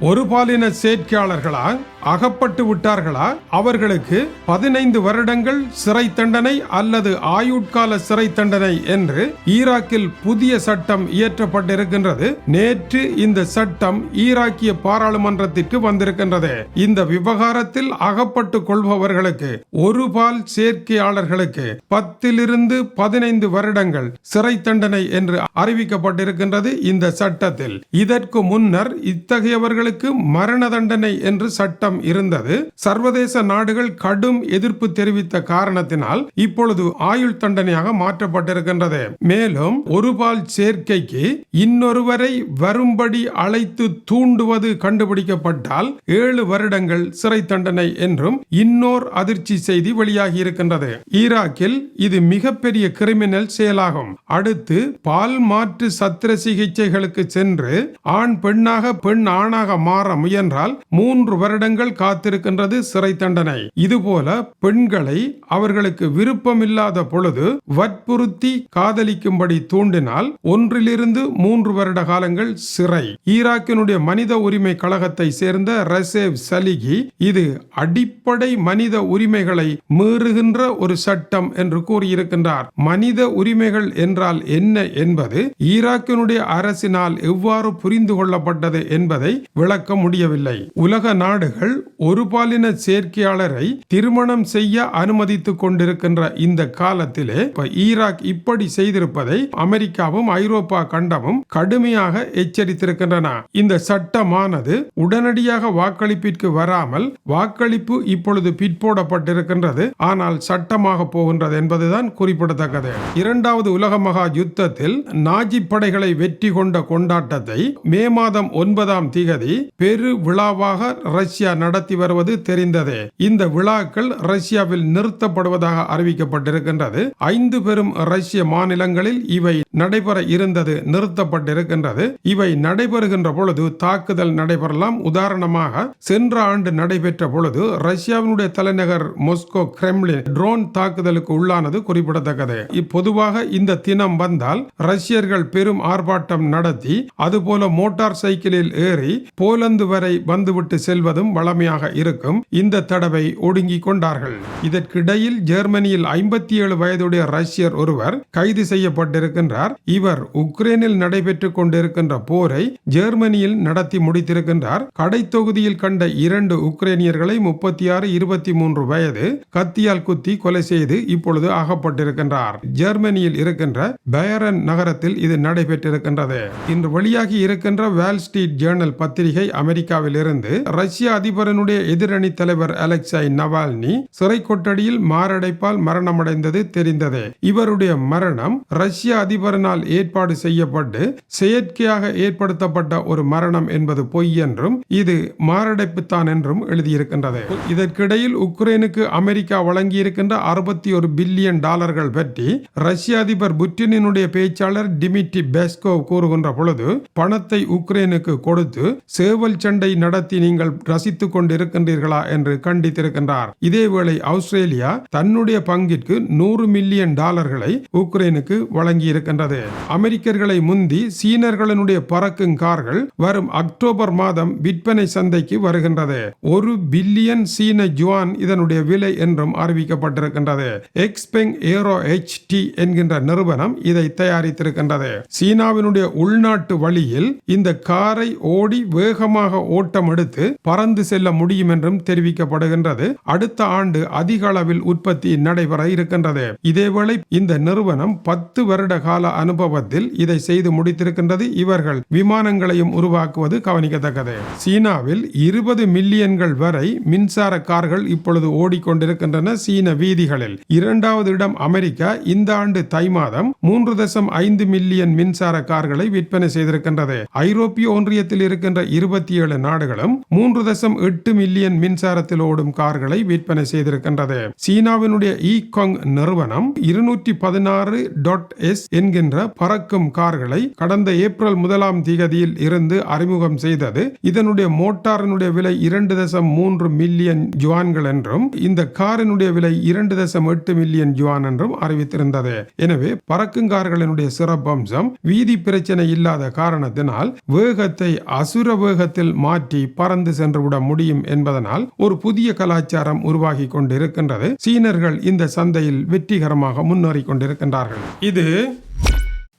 ஒரு பாலின சேர்க்கையாளர்களா அகப்பட்டு விட்டார்களா? அவர்களுக்கு பதினைந்து வருடங்கள் சிறை தண்டனை அல்லது ஆயுட்கால சிறை தண்டனை என்று ஈராக்கில் புதிய சட்டம் இயற்றப்பட்டிருக்கின்றது. நேற்று இந்த சட்டம் ஈராக்கிய பாராளுமன்றத்திற்கு வந்திருக்கின்றது. இந்த விவகாரத்தில் அகப்பட்டு கொள்பவர்களுக்கு ஒரு பால் சேர்க்கையாளர்களுக்கு பத்திலிருந்து பதினைந்து வருடங்கள் சிறை தண்டனை என்று அறிவிக்கப்பட்டிருக்கின்றது இந்த சட்டத்தில். இதற்கு முன்னர் இத்தகையவர்கள் அவர்களுக்கு மரண தண்டனை என்று சட்டம் இருந்தது. சர்வதேச நாடுகள் கடும் எதிர்ப்பு தெரிவித்த காரணத்தினால் இப்பொழுது ஆயுள் தண்டனையாக மாற்றப்பட்டிருக்கின்றது. மேலும் ஒரு பால் சேர்க்கைக்கு இன்னொருவரை வரும்படி அழைத்து தூண்டுவது கண்டுபிடிக்கப்பட்டால் ஏழு வருடங்கள் சிறை தண்டனை என்றும் இன்னோர் அதிர்ச்சி செய்தி வெளியாகி இருக்கின்றது. ஈராக்கில் இது மிகப்பெரிய கிரிமினல் செயலாகும். அடுத்து பால் மாற்று சத்திர சிகிச்சைகளுக்கு சென்று ஆண் பெண்ணாக பெண் ஆணாக மாற முயன்றால் மூன்று வருடங்கள் காத்திருக்கின்றது சிறை தண்டனை. இதுபோல பெண்களை அவர்களுக்கு விருப்பமில்லாத பொழுது வற்புறுத்தி காதலிக்கும்படி தூண்டினால் ஒன்றிலிருந்து மூன்று வருட காலங்கள் சிறை. ஈராக்கினுடைய மனித உரிமை கழகத்தை சேர்ந்த ரசேவ் சலிகி இது அடிப்படை மனித உரிமைகளை மீறுகின்ற ஒரு சட்டம் என்று கூறியிருக்கின்றார். மனித உரிமைகள் என்றால் என்ன என்பது ஈராக்கினுடைய அரசினால் எவ்வாறு புரிந்து கொள்ளப்பட்டது என்பதை விளக்க முடியவில்லை. உலக நாடுகள் ஒரு பாலின சேர்க்கையாளரை திருமணம் செய்ய அனுமதித்துக் கொண்டிருக்கின்ற இந்த காலத்திலே ஈராக் இப்படி செய்திருப்பதை அமெரிக்காவும் ஐரோப்பா கண்டமும் கடுமையாக எச்சரித்திருக்கின்றன. இந்த சட்டமானது உடனடியாக வாக்களிப்பிற்கு வராமல் வாக்களிப்பு இப்பொழுது பிற்போடப்பட்டிருக்கின்றது. ஆனால் சட்டமாக போகின்றது என்பதுதான் குறிப்பிடத்தக்கது. இரண்டாவது உலக மகா யுத்தத்தில் நாஜி படைகளை வெற்றி கொண்ட கொண்டாட்டத்தை மே மாதம் ஒன்பதாம் திகதி பெரு விழாவாக ரஷ்யா நடத்தி வருவது தெரிந்ததே. இந்த விழாக்கள் ரஷ்யாவில் நிறுத்தப்படுவதாக அறிவிக்கப்பட்டிருக்கின்றது. ஐந்து பெரும் ரஷ்ய மாநிலங்களில் இவை நடைபெற இருந்தது நிறுத்தப்பட்டிருக்கின்றது. இவை நடைபெறுகின்ற பொழுது தாக்குதல் நடைபெறலாம். உதாரணமாக சென்ற ஆண்டு நடைபெற்ற பொழுது ரஷ்யாவினுடைய தலைநகர் மொஸ்கோ கிரெம்லின் ட்ரோன் தாக்குதலுக்கு உள்ளானது குறிப்பிடத்தக்கது. பொதுவாக இந்த தினம் வந்தால் ரஷ்யர்கள் பெரும் ஆர்ப்பாட்டம் நடத்தி அதுபோல மோட்டார் சைக்கிளில் ஏறி போலந்து வரை வந்துவிட்டு செல்வதும் வளமையாக இருக்கும். இந்த தடவை ஒடுங்கிக் கொண்டார்கள். இதற்கிடையில் ஜெர்மனியில் ஐம்பத்தி ஏழு வயதுடைய ரஷ்யர் ஒருவர் கைது செய்யப்பட்டிருக்கின்றார். இவர் உக்ரைனில் நடைபெற்றுக் கொண்டிருக்கின்ற போரை ஜெர்மனியில் நடத்தி முடித்திருக்கின்றார். கடை தொகுதியில் கண்ட இரண்டு உக்ரைனியர்களை முப்பத்தி ஆறு இருபத்தி மூன்று வயது கத்தியால் குத்தி கொலை செய்து இப்பொழுது அகப்பட்டிருக்கின்றார். ஜெர்மனியில் இருக்கின்ற பயரன் நகரத்தில் இது நடைபெற்றிருக்கின்றது. இன்று வெளியாகி இருக்கின்ற வேல் ஸ்ட்ரீட் ஜேர்னல் பத்திரிகை பத்திரிகை அமெரிக்காவிலிருந்து ரஷ்ய அதிபரனுடைய எதிரணி தலைவர் அலெக்சாய் நவால்னி சிறை கொட்டடியில் மாரடைப்பால் மரணமடைந்தது தெரிந்ததே. இவருடைய மரணம் ரஷ்ய அதிபரனால் ஏற்பாடு செய்யப்பட்டு செயற்கையாக ஏற்படுத்தப்பட்ட ஒரு மரணம் என்பது பொய் என்றும் இது மாரடைப்பு தான் என்றும் எழுதியிருக்கின்றது. இதற்கிடையில் உக்ரைனுக்கு அமெரிக்கா வழங்கியிருக்கின்ற அறுபத்தி ஒரு பில்லியன் டாலர்கள் பற்றி ரஷ்ய அதிபர் புட்டினுடைய பேச்சாளர் டிமிட்ரி பெஸ்கோவ் கூறுகின்ற பொழுது பணத்தை உக்ரைனுக்கு கொடுத்து சேவல் சண்டை நடத்தி நீங்கள் ரசித்துக் கொண்டிருக்கின்றீர்களா என்று கண்டித்திருக்கின்றார். இதேவேளை ஆஸ்திரேலியா தன்னுடைய பங்கிற்கு நூறு மில்லியன் டாலர்களை உக்ரைனுக்கு வழங்கியிருக்கின்றது. அமெரிக்கர்களை முந்தி சீனர்களினுடைய பறக்கும் கார்கள் வரும் அக்டோபர் மாதம் விற்பனை சந்தைக்கு வருகின்றது. ஒரு பில்லியன் சீன ஜுவான் இதனுடைய விலை என்றும் அறிவிக்கப்பட்டிருக்கின்றது. எக்ஸ்பெங் ஏரோ எச் டி என்கின்ற நிறுவனம் இதை தயாரித்திருக்கின்றது. சீனாவினுடைய உள்நாட்டு வழியில் இந்த காரை ஓடி வேக வேகமாக ஓட்டம் எடுத்து பறந்து செல்ல முடியும் என்றும் தெரிவிக்கப்படுகின்றது. அடுத்த ஆண்டு அதிக அளவில் உற்பத்தி நடைபெற இருக்கின்றது. இதேவேளை இந்த நிறுவனம் பத்து வருட கால அனுபவத்தில் இதை செய்து முடித்திருக்கின்றது. இவர்கள் விமானங்களையும் உருவாக்குவது கவனிக்கத்தக்கது. சீனாவில் இருபது மில்லியன்கள் வரை மின்சார கார்கள் இப்பொழுது ஓடிக்கொண்டிருக்கின்றன சீன வீதிகளில். இரண்டாவது இடம் அமெரிக்கா. இந்த ஆண்டு தை மாதம் மூன்று தசம் ஐந்து மில்லியன் மின்சார கார்களை விற்பனை செய்திருக்கின்றது. ஐரோப்பிய ஒன்றியத்தில் இருக்கின்ற இருபத்தி ஏழு நாடுகளும் மூன்று தசம் எட்டு மில்லியன் மின்சாரத்தில் ஓடும் கார்களை விற்பனை செய்திருக்கின்றது. சீனாவினுடைய ஈகாங் நிறுவனம் இருநூற்றி பதினாறு டாட் எஸ் என்கின்ற பறக்கும் கார்களை கடந்த ஏப்ரல் முதலாம் திகதியில் இருந்து அறிமுகம் செய்தது. இதனுடைய மோட்டாரினுடைய விலை இரண்டு தசம் மூன்று மில்லியன் ஜுவான்கள் என்றும் இந்த காரினுடைய விலை இரண்டு தசம் எட்டு மில்லியன் ஜுவான் என்றும் அறிவித்திருந்தது. எனவே பறக்கும் கார்களினுடைய சிறப்பம்சம் வீதி பிரச்சனை இல்லாத காரணத்தினால் வேகத்தை அசுர வேகத்தில் மாற்றி பறந்து சென்றுவிட முடியும் என்பதனால் ஒரு புதிய கலாச்சாரம் உருவாகி கொண்டிருக்கின்றது. சீனர்கள் இந்த சந்தையில் வெற்றிகரமாக முன்னேறி கொண்டிருக்கின்றார்கள். இது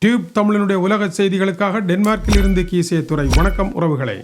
டியூப் தமிழனுடைய உலக செய்திகளுக்காக டென்மார்க்கில் இருந்து கீசே துறை வணக்கம் உறவுகளை.